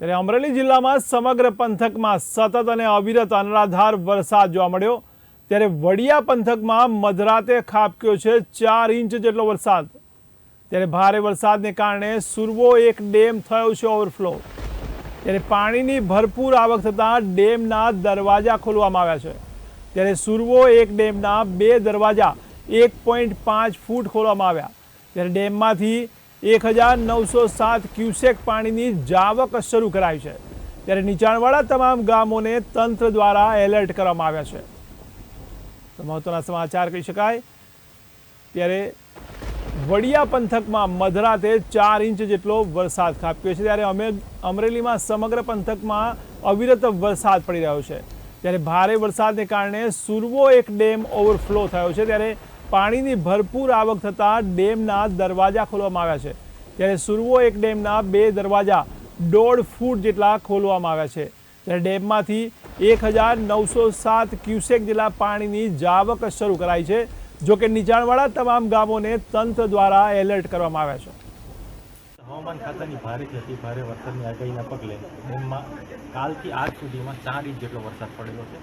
ત્યારે અમરેલી જિલ્લામાં સમગ્ર પંથકમાં સતત અને અવિરત અનરાધાર વરસાદ જોવા મળ્યો. ત્યારે વડિયા પંથકમાં મધરાતે ખાબક્યો છે ચાર ઇંચ જેટલો વરસાદ. ત્યારે ભારે વરસાદને કારણે સુરવો એક ડેમ થયો છે ઓવરફ્લો. ત્યારે પાણીની ભરપૂર આવક થતાં ડેમના દરવાજા ખોલવામાં આવ્યા છે. ત્યારે સુરવો એક ડેમના બે દરવાજા એક પોઈન્ટ પાંચ ફૂટ ખોલવામાં આવ્યા. ત્યારે ડેમમાંથી એક હજાર નવસો સાત ક્યુસેક પાણીની જાવક શરૂ કરાઈ છે. ત્યારે નીચાણવાળા તમામ ગામોને તંત્ર દ્વારા એલર્ટ કરવામાં આવ્યા છે. તો મહત્વના સમાચાર કહી શકાય. ત્યારે વડિયા પંથકમાં મધરાતે ચાર ઇંચ જેટલો વરસાદ ખાબક્યો છે. ત્યારે અમે અમરેલીમાં સમગ્ર પંથકમાં અવિરત વરસાદ પડી રહ્યો છે. ત્યારે ભારે વરસાદને કારણે સુરવો એક ડેમ ઓવરફ્લો થયો છે. ત્યારે પાણીની ભરપૂર આવક થતાં ડેમના દરવાજા ખોલવામાં આવ્યા છે. ત્યારે સુરવો એક ડેમના બે દરવાજા દોઢ ફૂટ જેટલા ખોલવામાં આવ્યા છે. ત્યારે ડેમમાંથી એક હજાર નવસો સાત ક્યુસેક જેટલા પાણીની જાવક શરૂ કરાઈ છે, જો કે નીચાણવાળા તમામ ગામોને તંત્ર દ્વારા એલર્ટ કરવામાં આવ્યા છે. હવામાન ખાતાની ભારેથી અતિ ભારે વરસાદની આગાહીના પગલે ડેમમાં કાલથી આજ સુધીમાં ચાર ઇંચ જેટલો વરસાદ પડેલો છે.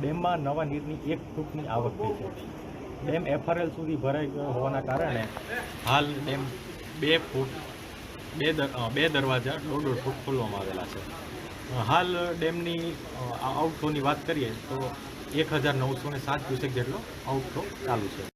ડેમમાં નવા નીરની એક ફૂટની આવક થઈ છે. ડેમ એફઆરએલ સુધી ભરાઈ ગયો હોવાના કારણે હાલ ડેમ બે ફૂટ, બે બે દરવાજા દોઢ દોઢ ફૂટ ખોલવામાં આવેલા છે. હાલ ડેમની આઉટફ્લોની વાત કરીએ તો એક હજાર નવસો ને સાત ક્યુસેક જેટલો આઉટફ્લો ચાલુ છે.